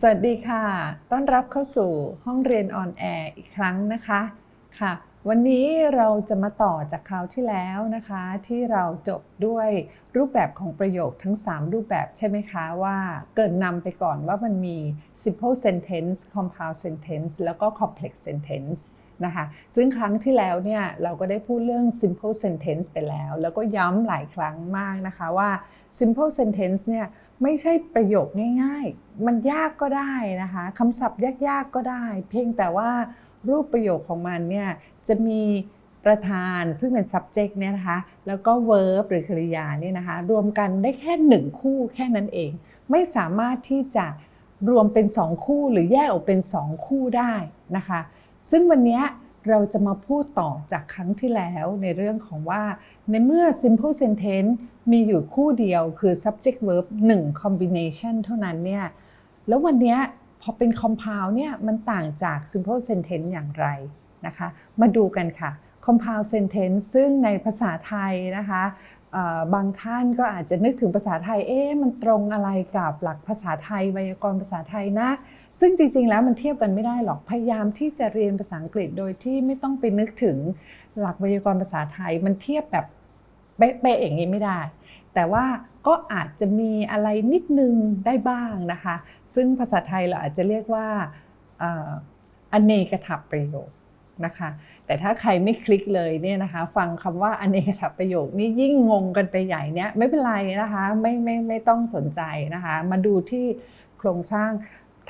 สวัสดีค่ะ ต้อนรับเข้าสู่ห้องเรียนออนแอร์อีกครั้งนะคะค่ะ วันนี้เราจะมาต่อจากคราวที่แล้วนะคะ ที่เราจบด้วยรูปแบบของประโยคทั้ง 3 รูปแบบใช่ไหมคะว่าเกินนำไปก่อนว่ามันมี simple sentence compound sentence แล้วก็ complex sentence นะคะซึ่งครั้งที่แล้วเนี่ยเราก็ได้พูดเรื่อง simple sentence ไปแล้ว แล้วก็ย้ำหลายครั้งมากนะคะว่า simple sentence เนี่ย ไม่ใช่ประโยคง่าย ๆ มันยากก็ได้นะคะคำศัพท์ยากๆก็ได้ เพียงแต่ว่ารูปประโยคของมันเนี่ยจะมีประธานซึ่งเป็น subject เนี่ยนะคะ แล้วก็ verb หรือกริยาเนี่ยนะคะ รวมกันได้แค่หนึ่งคู่แค่นั้นเอง ไม่สามารถที่จะรวมเป็น2คู่หรือแยกออกเป็น2คู่ได้นะคะ ซึ่งวันนี้ เราจะมาพูดต่อจากครั้งที่แล้วในเรื่องของว่า ในเมื่อ simple sentence มีอยู่คู่เดียวคือ subject verb 1 combination เท่านั้นเนี่ยแล้ววันนี้พอเป็น compound เนี่ยมันต่างจาก simple sentence อย่างไรนะคะ มาดูกันค่ะ compound sentence ซึ่งในภาษาไทยนะคะบางท่านก็อาจจะนึกถึงภาษาไทย เอ๊ะ มันตรงอะไรกับหลักภาษาไทยไวยากรณ์ภาษาไทยนะ ซึ่งจริง ๆ แล้วมันเทียบกันไม่ได้หรอก พยายามที่จะเรียนภาษาอังกฤษโดยที่ไม่ต้องไปนึกถึงหลักไวยากรณ์ภาษาไทย มันเทียบแบบเป๊ะๆอย่างนี้ไม่ได้ แต่ว่าก็อาจจะมีอะไรนิดนึงได้บ้างนะคะ ซึ่งภาษาไทยเราอาจจะเรียกว่าอเนกถประโยคนะคะ แต่ถ้าใครไม่คลิกเลยเนี่ยนะคะ ฟังคำว่าอเนกถประโยคนี่ยิ่งงงกันไปใหญ่เนี่ยไม่เป็นไรนะคะ ไม่ไม่ไม่ต้องสนใจนะคะ มาดูที่โครงสร้าง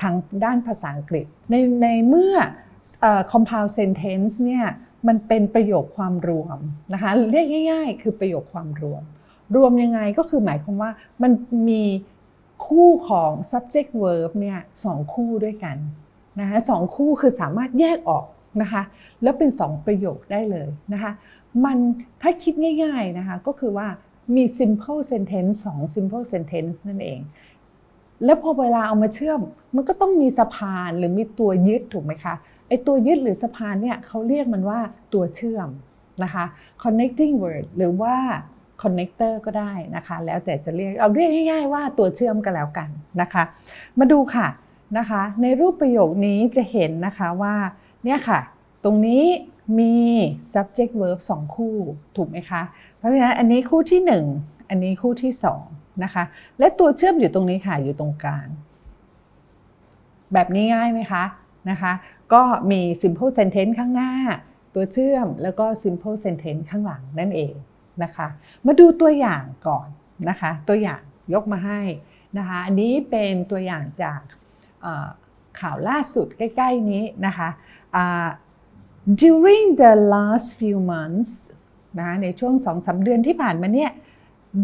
ทางด้านภาษาอังกฤษ ในในเมื่อ compound sentence เนี่ยมันเป็นประโยคความรวมนะคะเรียกง่ายๆ คือประโยคความรวม รวมยังไงก็คือหมายความว่ามันมีคู่ของ subject verb เนี่ยสองคู่ด้วยกันนะคะสองคู่คือสามารถแยกออกนะคะแล้วเป็น2ประโยคได้เลยนะคะมันถ้าคิดง่ายๆนะคะก็คือว่ามี simple sentence 2 simple sentence นั่นเอง แล้วพอเวลาเอามาเชื่อม มันก็ต้องมีสะพานหรือมีตัวยึดถูกไหมคะไอตัวยึดหรือสะพานเนี่ยเขาเรียกมันว่าตัวเชื่อมนะคะ connecting word หรือว่า connector ก็ได้นะคะ แล้วแต่จะเรียกเอาเรียกง่ายๆว่าตัวเชื่อมก็แล้วกันนะคะ มาดูค่ะนะคะ ในรูปประโยคนี้จะเห็นนะคะว่าเนี่ยค่ะ ตรงนี้มี subject verb 2 คู่ถูกไหมคะ เพราะฉะนั้นอันนี้คู่ที่ 1 อันนี้คู่ที่ 2 นะคะ และตัวเชื่อมอยู่ตรงนี้ค่ะอยู่ตรงกลาง แบบนี้ง่ายไหมคะนะคะ ก็มี simple sentence ข้างหน้า ตัวเชื่อมแล้วก็ simple sentence ข้างหลังนั่นเองนะคะ มาดูตัวอย่างก่อนนะคะ ตัวอย่างยกมาให้นะคะ อันนี้เป็นตัวอย่างจากข่าวล่าสุดใกล้ ๆ นี้นะคะ during the last few months นะในช่วงสองสาเดือนที่ผ่านมาเนี่ย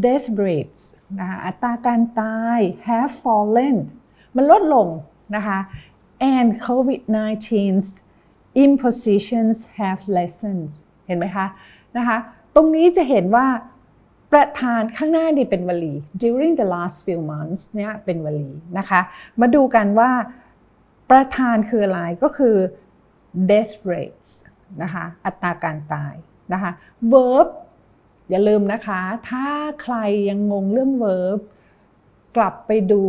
death rates นะคะอัตราการตาย have fallen มันลดลงนะคะ and COVID-19's impositions have lessened เห็นไหมคะนะคะตรงนี้จะเห็นว่าประธานข้างหน้านี่เป็นวลี during the last few months เนี่ยเป็นวลีนะคะ มาดูกันว่าประธานคืออะไรก็คือ death rates นะคะ อัตราการตายนะคะ verb อย่าลืมนะคะ ถ้าใครยังงงเรื่อง verb กลับไปดู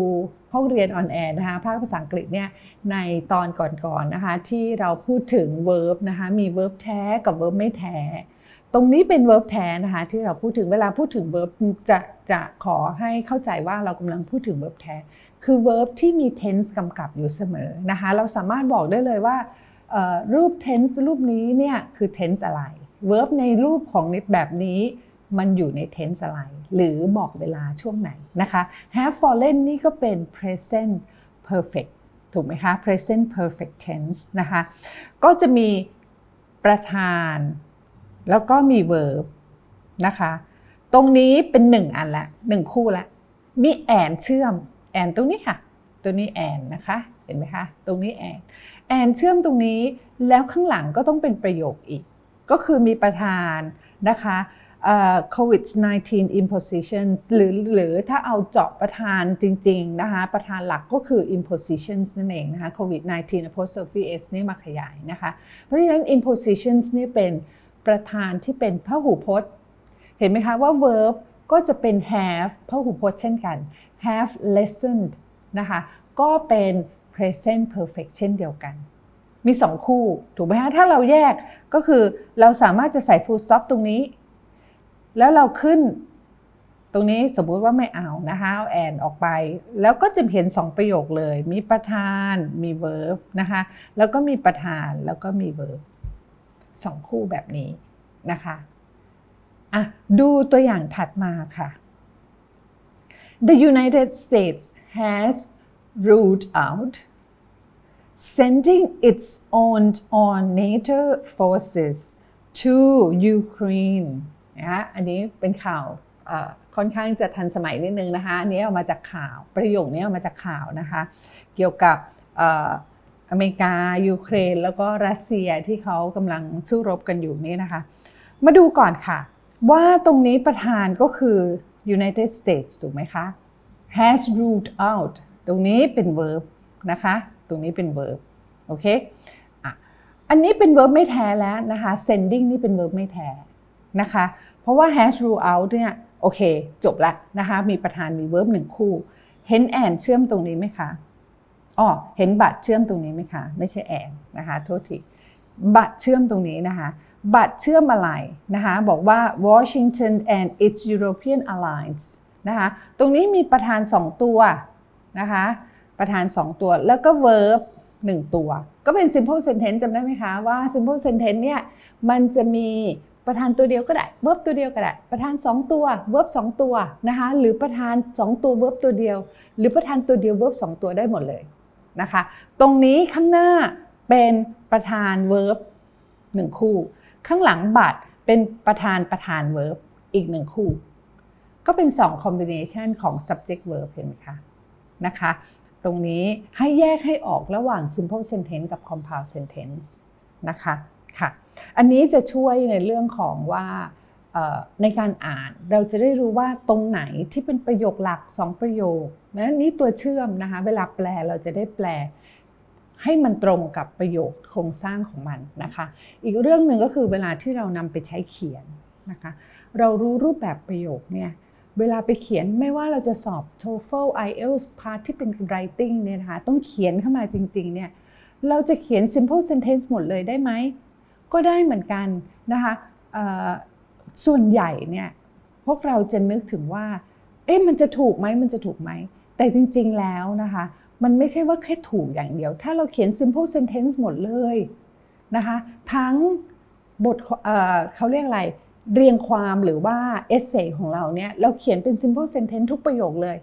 ห้องเรียนออนแอร์นะคะภาคภาษาอังกฤษเนี่ยในตอนก่อนๆนนะคะ ที่เราพูดถึง verb นะคะมี verb แท้กับ verb ไม่แท้ ตรงนี้เป็น verb แท้นะคะที่เราพูดถึงเวลาพูดถึง verb จะจะขอให้เข้าใจว่าเรากำลังพูดถึง verb แท้ คือ verb ที่มี tense กำกับอยู่เสมอนะคะเราสามารถบอกได้เลยว่ารูป tense รูปนี้เนี่ยคือ tense อะไร verb ในรูปของนิดแบบนี้ มันอยู่ใน tense อะไร หรือบอกเวลาช่วงไหนนะคะ have fallen นี่ก็เป็น present perfect ถูกไหมคะ present perfect tense นะคะ ก็จะมีประธาน แล้วก็มี verb นะคะ ตรงนี้เป็นหนึ่งอันละหนึ่งคู่ละ มีแอนเชื่อม แอนตรงนี้ค่ะ ตัวนี้แอนนะคะ เห็นไหมคะ ตรงนี้แอน แอนเชื่อมตรงนี้ แล้วข้างหลังก็ต้องเป็นประโยคอีก ก็คือมีประธานนะคะ COVID-19 impositions หรือหรือถ้าเอาเจาะประธานจริงๆนะคะประธานหลักก็คือ impositions นั่นเองนะคะ COVID-19 apostrophe s นี่มาขยายนะคะ เพราะฉะนั้น impositions นี่เป็นประธานที่เป็นพหูพจน์ เห็นไหมคะว่า verb ก็จะเป็น have พหูพจน์เช่นกัน have lessened นะคะก็เป็น present perfect เช่นเดียวกันมีสองคู่ ถูกไหมฮะถ้าเราแยกก็คือเราสามารถจะใส่ full stop ตรงนี้ แล้วเราขึ้น ตรงนี้สมมุติว่าไม่เอานะคะเอาแอนออกไป แล้วก็จะเห็นสองประโยคเลย มีประธานมี verb นะคะแล้วก็มีประธานแล้วก็มี verb สองคู่แบบนี้นะคะอะดูตัวอย่างถัดมาค่ะ The United States has ruled out sending its own on NATO forces to Ukraine นะอันนี้เป็นข่าวค่อนข้างจะทันสมัยนิดนึงนะคะอันนี้เอามาจากข่าวประโยคนี้เอามาจากข่าวนะคะเกี่ยวกับอเมริกายูเครน แล้วก็รัสเซียที่เขากำลังสู้รบกันอยู่นี่นะคะ มาดูก่อนค่ะ ว่าตรงนี้ประธานก็คือ United States ถูกไหมคะ has ruled out ตรงนี้เป็น verb นะคะ ตรงนี้เป็น verb โอเคอันนี้เป็น verb ไม่แท้แล้วนะคะ sending นี่เป็น verb ไม่แท้ นะคะ เพราะว่า hash rule out เนี่ยโอเค จบละนะคะ มีประธานมี verb หนึ่งคู่ เห็นแอนเชื่อมตรงนี้ไหมคะอ๋อเห็นบัตรเชื่อมตรงนี้ไหมคะ ไม่ใช่แอนนะคะโทษทีบัตรเชื่อมตรงนี้นะคะ บัตรเชื่อมอะไรนะคะ บอกว่า Washington and its European alliance นะคะ ตรงนี้มีประธาน 2 ตัวนะคะ ประธาน 2 ตัว แล้วก็ verb 1 ตัว ก็เป็น simple sentence จำได้ไหมคะ ว่า simple sentence เนี่ย มันจะมี ประธานตัวเดียวก็ได้ verb ตัวเดียวก็ได้ ประธาน 2 ตัว verb 2ตัวนะคะหรือประธาน 2 ตัว verb ตัวเดียว หรือประธานตัวเดียว verb 2ตัวได้หมดเลยนะคะ ตรงนี้ข้างหน้าเป็นประธาน verb 1คู่ ข้างหลังบัตรเป็นประธานประธาน verb อีก1คู่ ก็เป็น2 combination ของ subject verb เห็นไหมคะนะคะตรงนี้ให้แยกให้ออกระหว่าง simple sentence กับ compound sentence นะคะ ค่ะ อันนี้จะช่วยในเรื่องของว่าในการอ่านเราจะได้รู้ว่าตรงไหนที่เป็นประโยคหลัก 2 ประโยคนะนี่ตัวเชื่อมนะคะเวลาแปลเราจะได้แปล ให้มันตรงกับประโยคโครงสร้างของมันนะคะ อีกเรื่องหนึ่งก็คือเวลาที่เรานำไปใช้เขียนนะคะเรารู้รูปแบบประโยคเนี่ยเวลาไปเขียนไม่ว่าเราจะสอบ TOEFL IELTS part ที่เป็น writing เนี่ยนะคะต้องเขียนเข้ามาจริงๆเนี่ยเราจะเขียน simple sentence หมดเลยได้ไหม ก็ได้เหมือนกันนะคะส่วนใหญ่เนี่ยพวกเราจะนึกถึงว่า เอ๊ะมันจะถูกไหมมันจะถูกไหม แต่จริงๆแล้วนะคะ มันไม่ใช่ว่าแค่ถูกอย่างเดียว ถ้าเราเขียน simple sentence หมดเลยนะคะทั้งบทเเขาเรียกอะไร เรียงความหรือว่า essay ของเราเนี่ยเราเขียนเป็น simple sentence ทุกประโยคเลย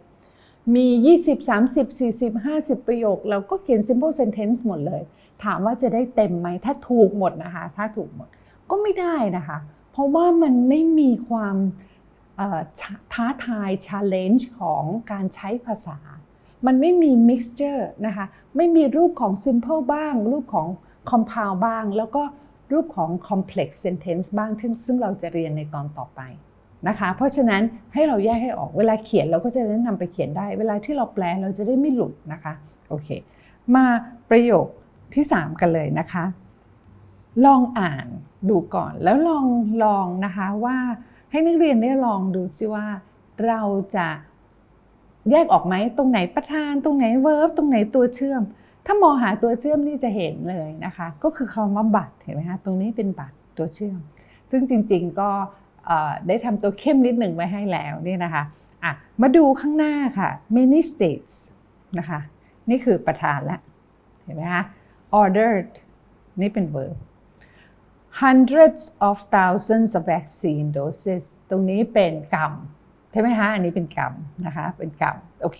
มี 20 30 40 50 ประโยค เราก็เขียน simple sentence หมดเลย ถามว่าจะได้เต็มไหมถ้าถูกหมดนะคะ ถ้าถูกหมดก็ไม่ได้นะคะ เพราะว่ามันไม่มีความท้าทาย challenge ของการใช้ภาษา มันไม่มี mixture นะคะ ไม่มีรูปของ simple บ้าง รูปของ compound บ้าง แล้วก็รูปของ complex sentence บ้าง ซึ่งเราจะเรียนในตอนต่อไปนะคะ เพราะฉะนั้นให้เราแยกให้ออกเวลาเขียนเราก็จะแนะนำไปเขียนได้ เวลาที่เราแปลเราจะได้ไม่หลุดนะคะ โอเค มาประโยค ที่ 3 กันเลยนะคะ ลองอ่านดูก่อนแล้วลองลองนะคะว่าให้นักเรียนได้ลองดูซิว่าเราจะแยกออกไหมตรงไหนประธาน ตรงไหนเวิร์บตรงไหนตัวเชื่อม ถ้ามองหาตัวเชื่อมนี่จะเห็นเลยนะคะ ก็คือคำว่าบัตรเห็นไหมคะตรงนี้เป็นบัตรตัวเชื่อม ซึ่งจริง ๆก็ได้ทำตัวเข้มนิดหนึ่งไว้ให้แล้วนี่นะคะะมาดูข้างหน้าค่ะ many states นะคะ นี่คือประธานละเห็นไหมคะ ordered นี่เป็น verb hundreds of thousands of vaccine doses ตรงนี้เป็นกรรมใช่ไหมคะอันนี้เป็นกรรมนะคะ เป็นกรรม โอเค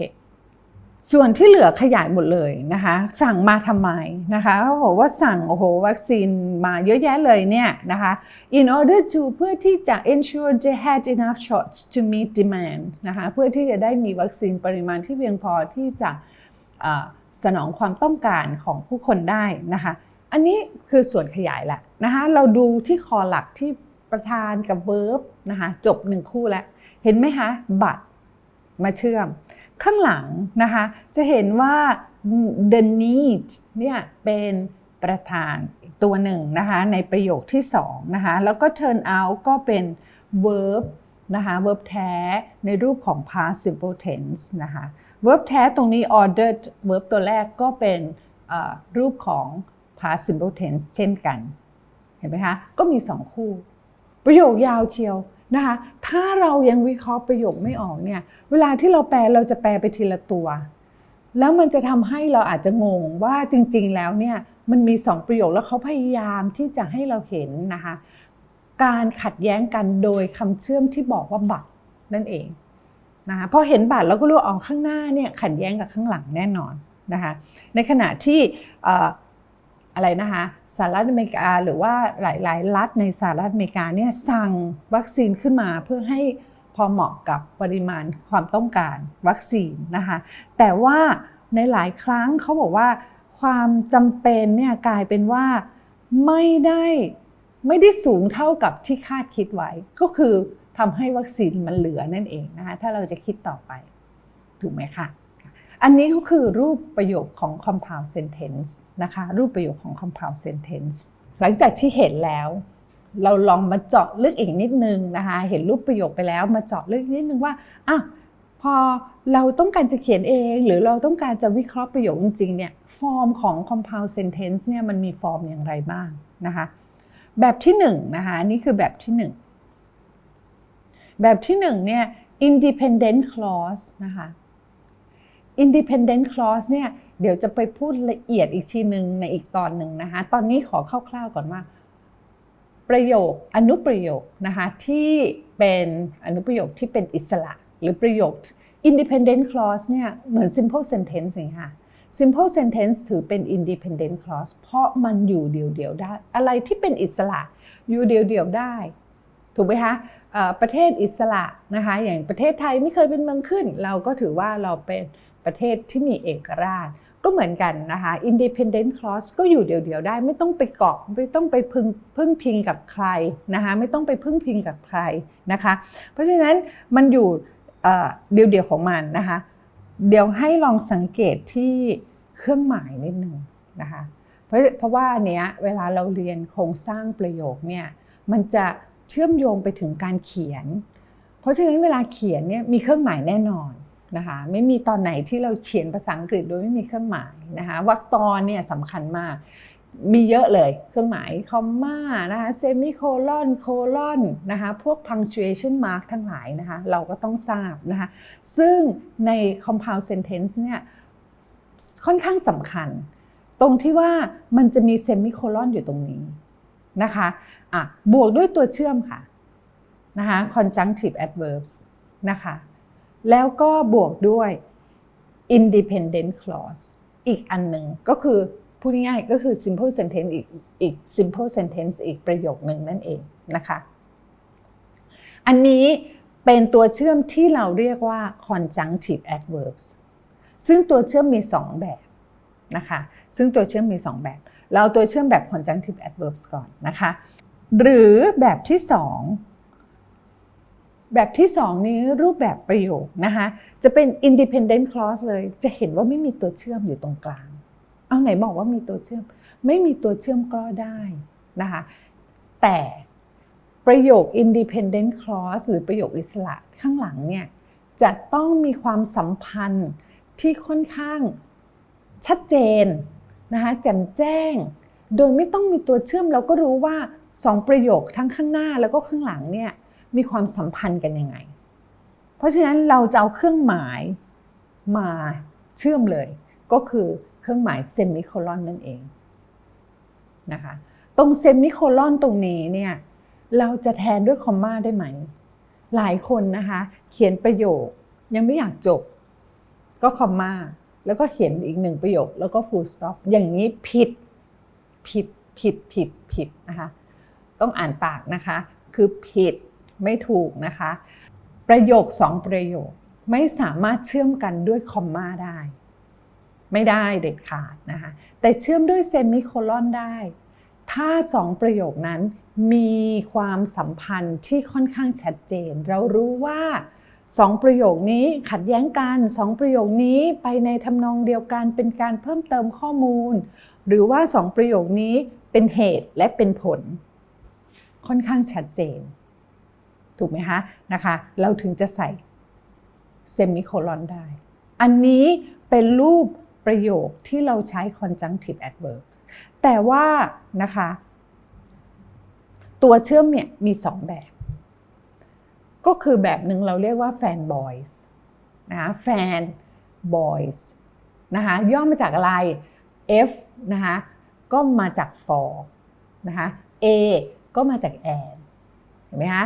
ส่วนที่เหลือขยายหมดเลยนะคะ สั่งมาทำไมนะคะเขาบอกว่าสั่งโอ้โหวัคซีนมาเยอะแยะเลยเนี่ยนะคะ in order to เพื่อที่จะ ensure they had enough shots to meet demand นะคะ เพื่อที่จะได้มีวัคซีนปริมาณที่เพียงพอที่จะ สนองความต้องการของผู้คนได้นะคะ อันนี้คือส่วนขยายแหละนะคะเราดูที่คอหลักที่ประธานกับเวิร์บนะคะจบหนึ่งคู่แล้ว เห็นไหมคะบัตรมาเชื่อม ข้างหลังนะคะจะเห็นว่า the need เนี่ยเป็นประธานอีกตัวหนึ่งนะคะในประโยคที่สองนะคะแล้วก็ turn out ก็เป็น verb นะคะ verb แท้ในรูปของ past simple tense นะคะ verb แท้ตรงนี้ ordered verb ตัวแรกก็เป็นรูปของ past simple tense เช่นกัน เห็นไหมคะ ก็มี2คู่ ประโยคยาวเชียวนะคะ ถ้าเรายังวิเคราะห์ประโยคไม่ออกเนี่ย เวลาที่เราแปลเราจะแปลไปทีละตัว แล้วมันจะทำให้เราอาจจะงงว่าจริง ๆ แล้วเนี่ยมันมี2ประโยคแล้วเขาพยายามที่จะให้เราเห็นนะคะ การขัดแย้งกันโดยคำเชื่อมที่บอกว่าบัตรนั่นเอง นะคะพอเห็นบัตรเราก็รู้อ๋อข้างหน้าเนี่ยขัดแย้งกับข้างหลังแน่นอนนะคะในขณะที่เอ่ออะไรนะคะสหรัฐอเมริกาหรือว่าหลายๆรัฐในสหรัฐอเมริกาเนี่ยสั่งวัคซีนขึ้นมาเพื่อให้พอเหมาะกับปริมาณความต้องการวัคซีนนะคะแต่ว่าในหลายครั้งเขาบอกว่าความจำเป็นเนี่ยกลายเป็นว่าไม่ได้ไม่ได้สูงเท่ากับที่คาดคิดไว้ก็คือ ทำให้วัคซีนมันเหลือนั่นเองนะคะถ้าเราจะคิดต่อไป ถูกไหมคะอันนี้ก็คือรูปประโยคของ compound sentence นะคะรูปประโยคของ compound sentence หลังจากที่เห็นแล้ว เราลองมาเจาะลึกอีกนิดนึงนะคะเห็นรูปประโยคไปแล้วมาเจาะลึกนิดนึงว่าอะพอเราต้องการจะเขียนเอง หรือเราต้องการจะวิเคราะห์ประโยคจริงๆเนี่ยฟอร์มของ compound sentence เนี่ยมันมีฟอร์มอย่างไรบ้างนะคะแบบที่หนึ่งนะคะนนี่คือแบบที่หนึ่ง แบบที่หนึ่งเนี่ย independent clause นะคะ independent clause เนี่ยเดี๋ยวจะไปพูดละเอียดอีกทีหนึ่งในอีกตอนหนึ่งนะคะ ตอนนี้ขอคร่าวๆก่อนว่า ประโยคอนุประโยคนะคะที่เป็นอนุประโยคที่เป็นอิสระ หรือประโยค independent clause เนี่ยเหมือน simple sentence เองค่ะ simple sentence ถือเป็น independent clause เพราะมันอยู่เดี่ยวๆได้ อะไรที่เป็นอิสระอยู่เดี่ยวๆได้ ถูกไหมคะ ประเทศอิสระนะคะอย่างประเทศไทยไม่เคยเป็นเมืองขึ้น เราก็ถือว่าเราเป็นประเทศที่มีเอกราช ก็เหมือนกันนะคะ independent clause ก็อยู่เดี่ยวๆได้ไม่ต้องไปเกาะไม่ต้องไปพึ่งพึ่งพิงกับใครนะคะไม่ต้องไปพึ่งพิงกับใครนะคะ เพราะฉะนั้นมันอยู่เดี่ยวๆของมันนะคะ เดี๋ยวให้ลองสังเกตที่เครื่องหมายนิดนึงนะคะเพราะเพราะว่าอันเนี้ยเวลาเราเรียนโครงสร้างประโยคเนี่ยมันจะ เชื่อมโยงไปถึงการเขียน เพราะฉะนั้นเวลาเขียนเนี่ยมีเครื่องหมายแน่นอนนะคะไม่มีตอนไหนที่เราเขียนภาษาอังกฤษโดยไม่มีเครื่องหมายนะคะวรรคตอนเนี่ยสำคัญมาก มีเยอะเลยเครื่องหมายคอมมานะคะเซมิโคลอนโคลอนนะคะพวก punctuation mark ทั้งหลายนะคะเราก็ต้องทราบนะคะซึ่งใน compound sentence เนี่ยค่อนข้างสำคัญ ตรงที่ว่ามันจะมีเซมิโคลอนอยู่ตรงนี้ นะคะอะบวกด้วยตัวเชื่อมค่ะนะคะ conjunctive adverbs นะคะ แล้วก็บวกด้วย independent clause อีกอันหนึ่งก็คือพูดง่ายๆก็คือ simple sentence อีกอีก simple sentence อีกประโยคหนึ่งนั่นเองนะคะ อันนี้เป็นตัวเชื่อมที่เราเรียกว่า conjunctive adverbs ซึ่งตัวเชื่อมมี 2 แบบ นะคะ ซึ่งตัวเชื่อมมี 2 แบบ เราเอาตัวเชื่อมแบบ conjunctive adverbs ก่อนนะคะ หรือแบบที่ 2 แบบที่ 2 นี้รูปแบบประโยคนะคะจะเป็น independent clause เลย จะเห็นว่าไม่มีตัวเชื่อมอยู่ตรงกลาง เอาไหนบอกว่ามีตัวเชื่อม ไม่มีตัวเชื่อมก็ได้นะคะแต่ประโยค independent clause หรือประโยคอิสระข้างหลังเนี่ยจะต้องมีความสัมพันธ์ที่ค่อนข้าง ชัดเจนนะคะแจ่มแจ้ง โดยไม่ต้องมีตัวเชื่อมเราก็รู้ว่าสองประโยคทั้งข้างหน้าแล้วก็ข้างหลังเนี่ยมีความสัมพันธ์กันยังไง เพราะฉะนั้นเราจะเอาเครื่องหมายมาเชื่อมเลย ก็คือเครื่องหมายเซมิโคลอนนั่นเองนะคะตรงเซมิโคลอนตรงนี้เนี่ยเราจะแทนด้วยคอมมาได้ไหม หลายคนนะคะ เขียนประโยคยังไม่อยากจบ ก็คอมมา แล้วก็เขียนอีกหนึ่งประโยค แล้วก็ full stop อย่างนี้ผิดผิดผิดผิดผิดนะคะ ต้องอ่านปากนะคะ คือผิดไม่ถูกนะคะ ประโยคสองประโยคไม่สามารถเชื่อมกันด้วยคอมมาได้ ไม่ได้เด็ดขาดนะคะ แต่เชื่อมด้วยเซมิโคลอนได้ ถ้าสองประโยคนั้นมีความสัมพันธ์ที่ค่อนข้างชัดเจน เรารู้ว่า สองประโยคนี้ขัดแย้งกันสองประโยคนี้ไปในทำนองเดียวกันเป็นการเพิ่มเติมข้อมูล หรือว่าสองประโยคนี้เป็นเหตุและเป็นผล ค่อนข้างชัดเจน ถูกไหมคะนะคะ เราถึงจะใส่เซมิโคลอนได้ อันนี้เป็นรูปประโยคที่เราใช้ conjunctive adverb แต่ว่านะคะ ตัวเชื่อมเนี่ยมีสองแบบ ก็คือแบบหนึ่งเราเรียกว่า fan boys นะคะ fan boys นะคะย่อมาจากอะไร F นะคะก็มาจาก for นะคะ A ก็มาจาก and เห็นไหมคะ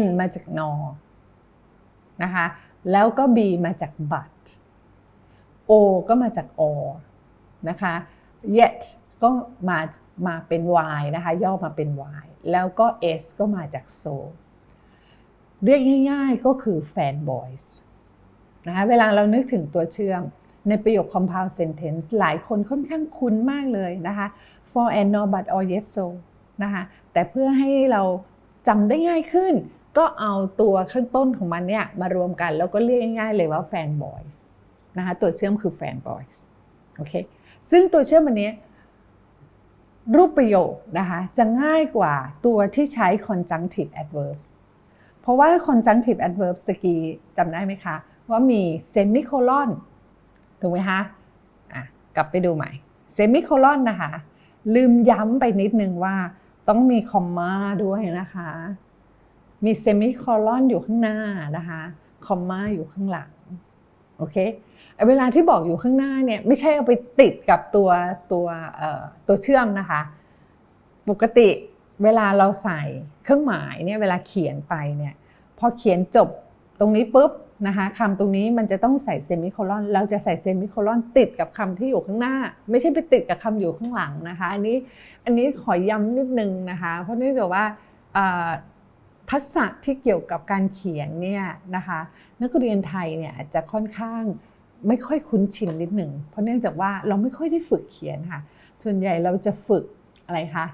N มาจาก no นะคะแล้วก็ B มาจาก but O ก็มาจาก or นะคะ yet ก็มามาเป็น y นะคะย่อมาเป็น y แล้วก็ s ก็มาจาก so เรียกง่ายๆก็คือ fan boys นะคะเวลาเรานึกถึงตัวเชื่อม ในประโยค compound sentence หลายคนค่อนข้างคุ้นมากเลยนะคะ for and nor but or yes so นะคะแต่เพื่อให้เราจำได้ง่ายขึ้น ก็เอาตัวข้างต้นของมันเนี่ยมารวมกัน แล้วก็เรียกง่ายๆเลยว่า fan boys นะคะตัวเชื่อมคือ fan boys โอเคซึ่งตัวเชื่อมอันนี้รูปประโยคนะคะจะง่ายกว่าตัวที่ใช้ conjunctive adverbs เพราะว่า conjunctive adverbs สกีจำได้ไหมคะ ว่ามี semicolon ถูกไหมคะะกลับไปดูใหม่ semicolon นะคะ ลืมย้ำไปนิดนึงว่าต้องมีคอมมาด้วยนะคะ มี semicolon อยู่ข้างหน้านะคะ คอมมาอยู่ข้างหลัง โอเค เวลาที่บอกอยู่ข้างหน้าเนี่ยไม่ใช่เอาไปติดกับตัวตัวตัวเชื่อมนะคะ ปกติ เวลาเราใส่เครื่องหมายเนี่ยเวลาเขียนไปเนี่ยพอเขียนจบตรงนี้ปุ๊บนะคะคำตรงนี้มันจะต้องใส่เซมิโคลอน เราจะใส่เซมิโคลอนติดกับคำที่อยู่ข้างหน้า ไม่ใช่ไปติดกับคำอยู่ข้างหลังนะคะ อันนี้อันนี้ขอย้ำนิดนึงนะคะ เพราะเนื่องจากว่าทักษะที่เกี่ยวกับการเขียนเนี่ยนะคะนักเรียนไทยเนี่ยอาจจะค่อนข้างไม่ค่อยคุ้นชินนิดหนึ่งเพราะเนื่องจากว่าเราไม่ค่อยได้ฝึกเขียนค่ะ ส่วนใหญ่เราจะฝึกอะไรคะ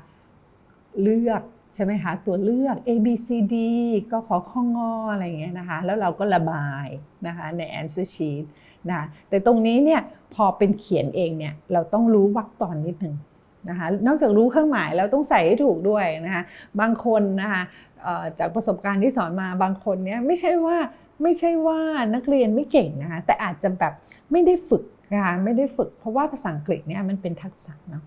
เลือกใช่ไหมคะตัวเลือก A B C D ก็ขอข้องออะไรอย่างเงี้ยนะคะแล้วเราก็ระบายนะคะใน answer sheet นะแต่ตรงนี้เนี่ยพอเป็นเขียนเองเนี่ยเราต้องรู้วรรคตอนนิดหนึ่งนะคะนอกจากรู้เครื่องหมายแล้วต้องใส่ให้ถูกด้วยนะคะบางคนนะคะจากประสบการณ์ที่สอนมาบางคนเนี่ยไม่ใช่ว่าไม่ใช่ว่านักเรียนไม่เก่งนะคะแต่อาจจะแบบไม่ได้ฝึกนะคะไม่ได้ฝึก เพราะว่าภาษาอังกฤษเนี่ยมันเป็นทักษะเนาะ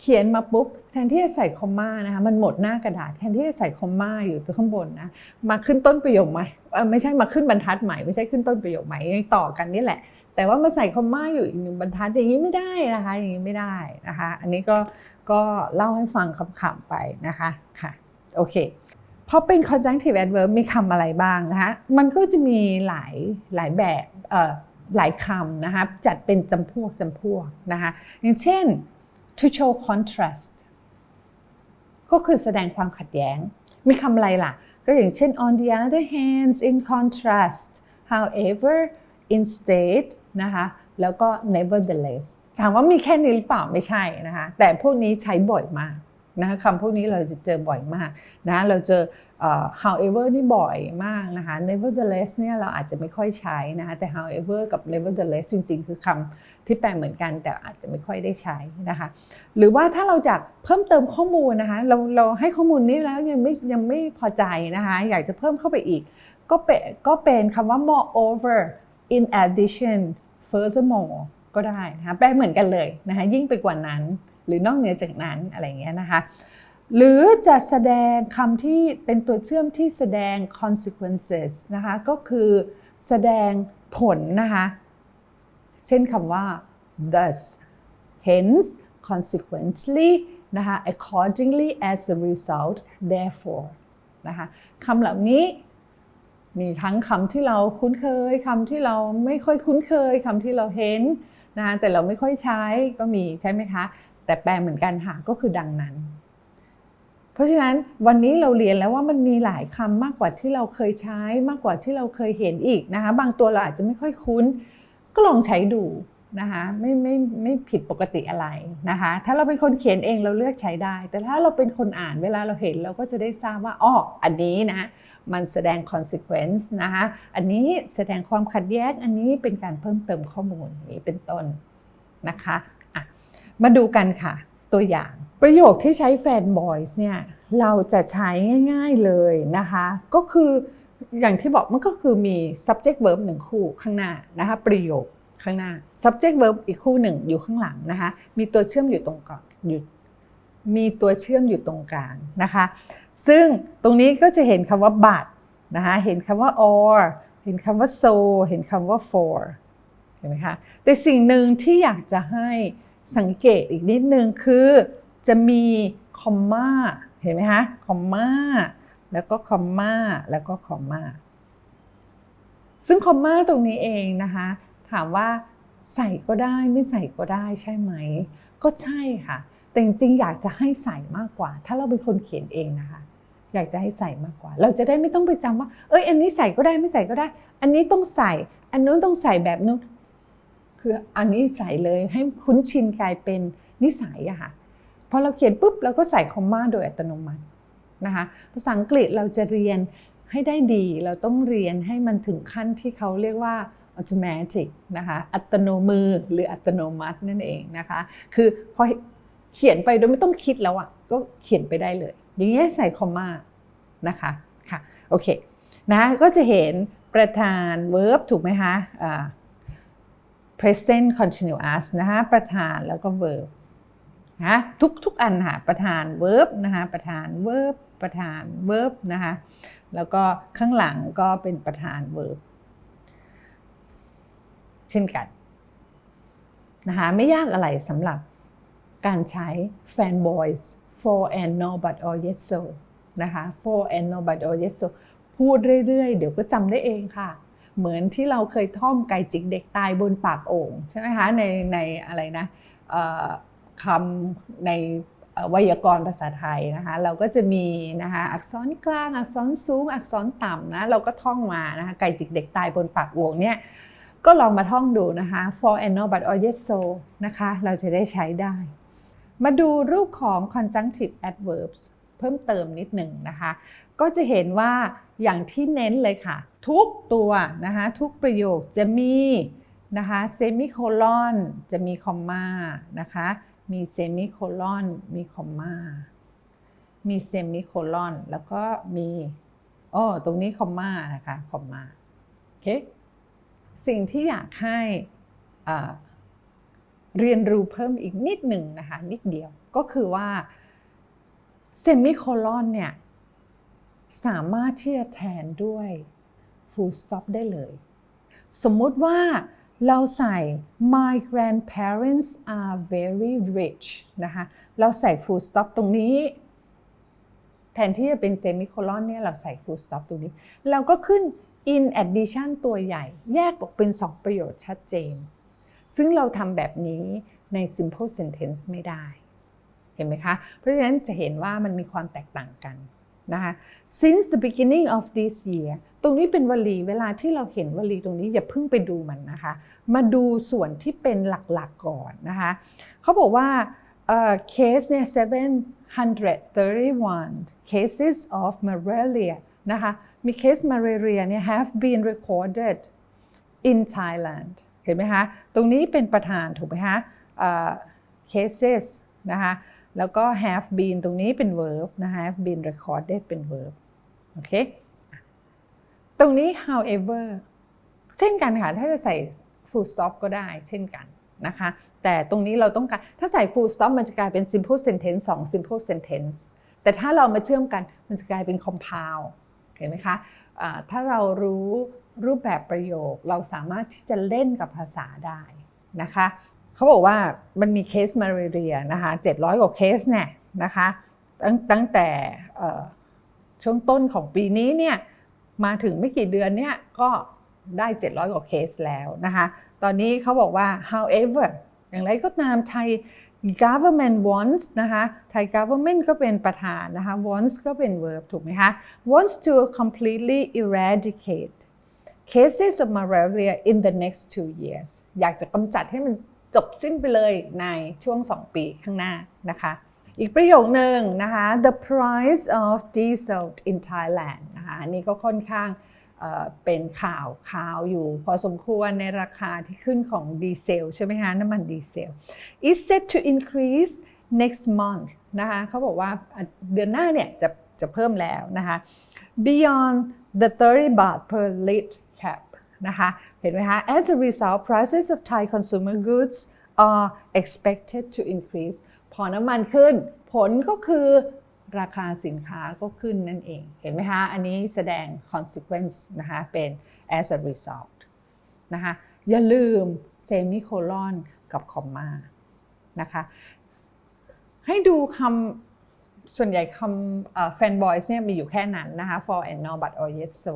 เขียนมาปุ๊บแทนที่จะใส่คอมมานะคะมันหมดหน้ากระดาษแทนที่จะใส่คอมมาอยู่ตัวข้างบนนะมาขึ้นต้นประโยคใหม่ไม่ใช่มาขึ้นบรรทัดใหม่ไม่ใช่ขึ้นต้นประโยคใหม่ยังต่อกันนี่แหละ แต่ว่ามาใส่คอมมาอยู่อีกหนึ่งบรรทัดอย่างนี้ไม่ได้นะคะอย่างนี้ไม่ได้นะคะ อันนี้ก็ก็เล่าให้ฟังคำๆไปนะคะค่ะโอเคพอเป็น conjunctive adverb มีคำอะไรบ้างนะคะ มันก็จะมีหลายหลายแบบหลายคำนะคะ จัดเป็นจำพวกจำพวกนะคะ อย่างเช่น to show contrast ก็คือแสดงความขัดแย้ง มีคำอะไรล่ะ ก็อย่างเช่น on the other hand in contrast however instead นะคะแล้วก็ nevertheless ถามว่ามีแค่นี้หรือเปล่าไม่ใช่นะคะ แต่พวกนี้ใช้บ่อยมาก นะคะคำพวกนี้เราจะเจอบ่อยมากนะเราเจอ however นี่บ่อยมากนะคะ nevertheless เนี่ยเราอาจจะไม่ค่อยใช้นะคะแต่ however กับ nevertheless จริง ๆ คือคำที่แปลเหมือนกันแต่อาจจะไม่ค่อยได้ใช้นะคะหรือว่าถ้าเราจะเพิ่มเติมข้อมูลนะคะเราเราให้ข้อมูลนี้แล้วยังไม่ยังไม่พอใจนะคะอยากจะเพิ่มเข้าไปอีก ก็เป็นก็เป็นคำว่า moreover in addition furthermore ก็ได้นะคะแปลเหมือนกันเลยนะคะยิ่งไปกว่านั้น หรือนอกเหนือจากนั้นอะไรเงี้ยนะคะหรือจะแสดงคำที่เป็นตัวเชื่อมที่แสดง consequences นะคะก็คือแสดงผลนะคะเช่นคำว่า thus hence consequently นะคะ accordingly as a result therefore นะคะคำเหล่านี้มีทั้งคำที่เราคุ้นเคยคำที่เราไม่ค่อยคุ้นเคยคำที่เราเห็นนะคะแต่เราไม่ค่อยใช้ก็มีใช่ไหมคะ แต่แปลเหมือนกันค่ะก็คือดังนั้น เพราะฉะนั้นวันนี้เราเรียนแล้วว่ามันมีหลายคำมากกว่าที่เราเคยใช้มากกว่าที่เราเคยเห็นอีกนะคะ บางตัวเราอาจจะไม่ค่อยคุ้น ก็ลองใช้ดูนะคะไม่ไม่ไม่ผิดปกติอะไรนะคะ ถ้าเราเป็นคนเขียนเองเราเลือกใช้ได้ แต่ถ้าเราเป็นคนอ่านเวลาเราเห็นเราก็จะได้ทราบว่าอ๋ออันนี้นะมันแสดง consequence นะคะอันนี้แสดงความขัดแย้งอันนี้เป็นการเพิ่มเติมข้อมูลนี้เป็นต้นนะคะ มาดูกันค่ะ ตัวอย่างประโยคที่ใช้แฟนบอยส์เนี่ยเราจะใช้ง่ายๆเลยนะคะ ก็คืออย่างที่บอกมันก็คือมี subject verb หนึ่งคู่ข้างหน้านะคะประโยคข้างหน้า subject verb อีกคู่หนึ่งอยู่ข้างหลังนะคะมีตัวเชื่อมอยู่ตรงกลางอยู่มีตัวเชื่อมอยู่ตรงกลางนะคะ ซึ่งตรงนี้ก็จะเห็นคำว่า but นะคะเห็นคำว่า or เห็นคำว่า so เห็นคำว่า for เห็นไหมคะแต่สิ่งหนึ่งที่อยากจะให้ สังเกตอีกนิดนึงคือจะมีคอมมาเห็นไหมคะคอมมาแล้วก็คอมมาแล้วก็คอมมาซึ่งคอมมาตรงนี้เองนะคะถามว่าใส่ก็ได้ไม่ใส่ก็ได้ใช่ไหม ก็ใช่ค่ะ แต่จริงๆอยากจะให้ใส่มากกว่า ถ้าเราเป็นคนเขียนเองนะคะ อยากจะให้ใส่มากกว่า เราจะได้ไม่ต้องไปจำว่า เอ้ยอันนี้ใส่ก็ได้ไม่ใส่ก็ได้ อันนี้ต้องใส่ อันนู้นต้องใส่แบบนู้น คืออันนี้ใส่เลยให้คุ้นชินกลายเป็นนิสัยอะค่ะพอเราเขียนปุ๊บเราก็ใส่คอมมาโดยอัตโนมัตินะคะภาษาอังกฤษเราจะเรียนให้ได้ดี เราต้องเรียนให้มันถึงขั้นที่เขาเรียกว่า automatic นะคะอัตโนมือหรืออัตโนมัตินั่นเองนะคะคือพอเขียนไปโดยไม่ต้องคิดแล้วอะก็เขียนไปได้เลย อย่างนี้ใส่คอมมานะคะค่ะโอเคนะก็จะเห็นประธาน verb ถูกไหมคะ present continuous นะคะประธานแล้วก็ verb นะทุกทุกอันค่ะประธาน verb นะคะประธาน verb ประธาน verb นะคะแล้วก็ข้างหลังก็เป็นประธาน verb เช่นกันนะคะไม่ยากอะไรสำหรับการใช้ fanboys for and no but or yes so นะคะ for and no but or yes so พูดเรื่อยๆ เดี๋ยวก็จำได้เองค่ะ เหมือนที่เราเคยท่องไก่จิกเด็กตายบนปากโอ่งใช่ไหมคะในในอะไรนะคำในไวยากรณ์ภาษาไทยนะคะเราก็จะมีนะคะอักษรกลางอักษรสูง อักษรต่ำนะเราก็ท่องมานะคะไก่จิกเด็กตายบนปากโอ่งเนี่ยก็ลองมาท่องดูนะคะ for and no but or yes so นะคะเราจะได้ใช้ได้ มาดูรูปของ conjunctive adverbs เพิ่มเติมนิดหนึ่งนะคะ ก็จะเห็นว่า อย่างที่เน้นเลยค่ะ ทุกตัวนะคะทุกประโยคจะมีนะคะเซมิโคลอนจะมีคอมมานะคะมีเซมิโคลอนมีคอมมามีเซมิโคลอนแล้วก็มีอ๋อตรงนี้คอมมานะคะคอมมาโอเคสิ่งที่อยากให้เรียนรู้เพิ่มอีกนิดหนึ่งนะคะนิดเดียวก็คือว่าเซมิโคลอนเนี่ย สามารถที่จะแทนด้วย full stop ได้เลย สมมติว่าเราใส่ my grandparents are very rich นะคะ เราใส่ full stop ตรงนี้ แทนที่จะเป็น semicolon เนี่ยเราใส่ full stop ตรงนี้ เราก็ขึ้น in addition ตัวใหญ่ แยกออกเป็น 2 ประโยชน์ชัดเจน ซึ่งเราทำแบบนี้ใน simple sentence ไม่ได้ เห็นไหมคะ เพราะฉะนั้นจะเห็นว่ามันมีความแตกต่างกัน นะคะ since the beginning of this year ตรงนี้เป็นวลีเวลาที่เราเห็นวลีตรงนี้อย่าเพิ่งไปดูมันนะคะ มาดูส่วนที่เป็นหลักๆก่อนนะคะเขาบอกว่าเคสเนี่ย731 cases of malaria นะคะมีเคส malaria เนี่ย have been recorded in Thailand เห็นไหมคะ ตรงนี้เป็นประธานถูกไหมคะ cases นะคะ แล้วก็ have been ตรงนี้เป็น verb นะคะ have been recorded เป็น verb โอเค ตรงนี้ however เช่นกันค่ะ ถ้าจะใส่ full stop ก็ได้เช่นกันนะคะ แต่ตรงนี้เราต้องการ ถ้าใส่ full stop มันจะกลายเป็น simple sentence 2 simple sentence แต่ถ้าเรามาเชื่อมกัน มันจะกลายเป็น compound เห็นไหมคะะถ้าเรารู้รูปแบบประโยค เราสามารถที่จะเล่นกับภาษาได้นะคะ เขาบอกว่ามันมีเคสมาเรียนะคะ700กว่าเคสเนี่ยนะคะตั้งตั้งแต่ช่วงต้นของปีนี้เนี่ยมาถึงไม่กี่เดือนเนี่ยก็ได้ 700 กว่าเคสแล้วนะคะ ตอนนี้เขาบอกว่า however อย่างไรก็ตามไทย government wants นะคะไทย government ก็เป็นประธานนะคะ wants ก็เป็น verb ถูกไหมคะ wants to completely eradicate cases of malaria in the next two years อยากจะกำจัดให้มัน จบสิ้นไปเลยในช่วง 2 ปีข้างหน้านะคะ อีกประโยคหนึ่งนะคะ the price of diesel in Thailand นะคะนนี้ก็ค่อนข้างเป็นข่าวข่าวอยู่ พอสมควรในราคาที่ขึ้นของดีเซลใช่ไหมคะน้ำมันดีเซล is set to increase next month นะคะเขาบอกว่าเดือนหน้าเนี่ยจะจะเพิ่มแล้วนะคะ beyond the 30 baht per lit cap นะคะเห็นไหมคะ as a result prices of Thai consumer goods are expected to increase พอน้ำมันขึ้น ผลก็คือราคาสินค้าก็ขึ้นนั่นเอง เห็นไหมคะ อันนี้แสดง consequence นะคะเป็น as a result นะคะอย่าลืม semicolon กับ comma นะคะให้ดูคำส่วนใหญ่คำแฟนบอยส์เนี่ยมีอยู่แค่นั้นนะคะ for and not but or yes so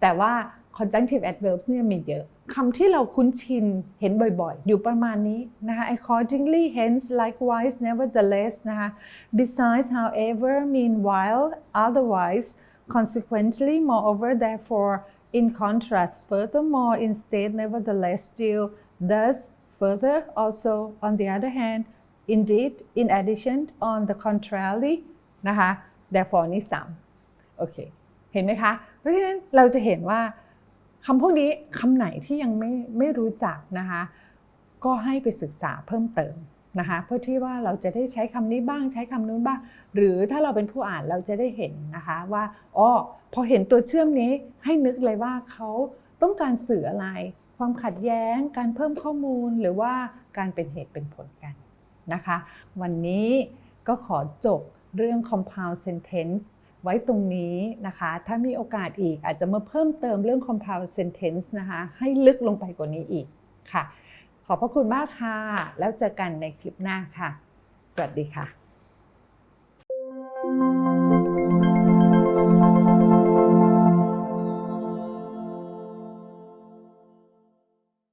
แต่ว่า conjunctive adverbs เนี่ยมีเยอะคำที่เราคุ้นชินเห็นบ่อยๆ อยู่ประมาณนี้นะคะ accordingly hence likewise nevertheless นะคะ besides however meanwhile otherwise consequently moreover therefore in contrast furthermore instead nevertheless still thus further also on the other hand indeed in addition on the contrary นะคะ therefore นี่ซ้ำโอเค เห็นไหมคะ เพราะฉะนั้นเราจะเห็นว่า คำพวกนี้คำไหนที่ยังไม่ไม่รู้จักนะคะ ก็ให้ไปศึกษาเพิ่มเติมนะคะเพื่อที่ว่าเราจะได้ใช้คำนี้บ้างใช้คำนู้นบ้าง หรือถ้าเราเป็นผู้อ่านเราจะได้เห็นนะคะว่าอ๋อพอเห็นตัวเชื่อมนี้ให้นึกเลยว่าเขาต้องการสื่ออะไร ความขัดแย้ง การเพิ่มข้อมูลหรือว่าการเป็นเหตุเป็นผลกันนะคะ วันนี้ก็ขอจบเรื่อง compound sentence ไว้ตรงนี้นะคะ ถ้ามีโอกาสอีกอาจจะมาเพิ่มเติมเรื่อง compound sentence นะคะ ให้ลึกลงไปกว่านี้อีกค่ะ ขอบพระคุณมากค่ะ แล้วเจอกันในคลิปหน้าค่ะ สวัสดีค่ะ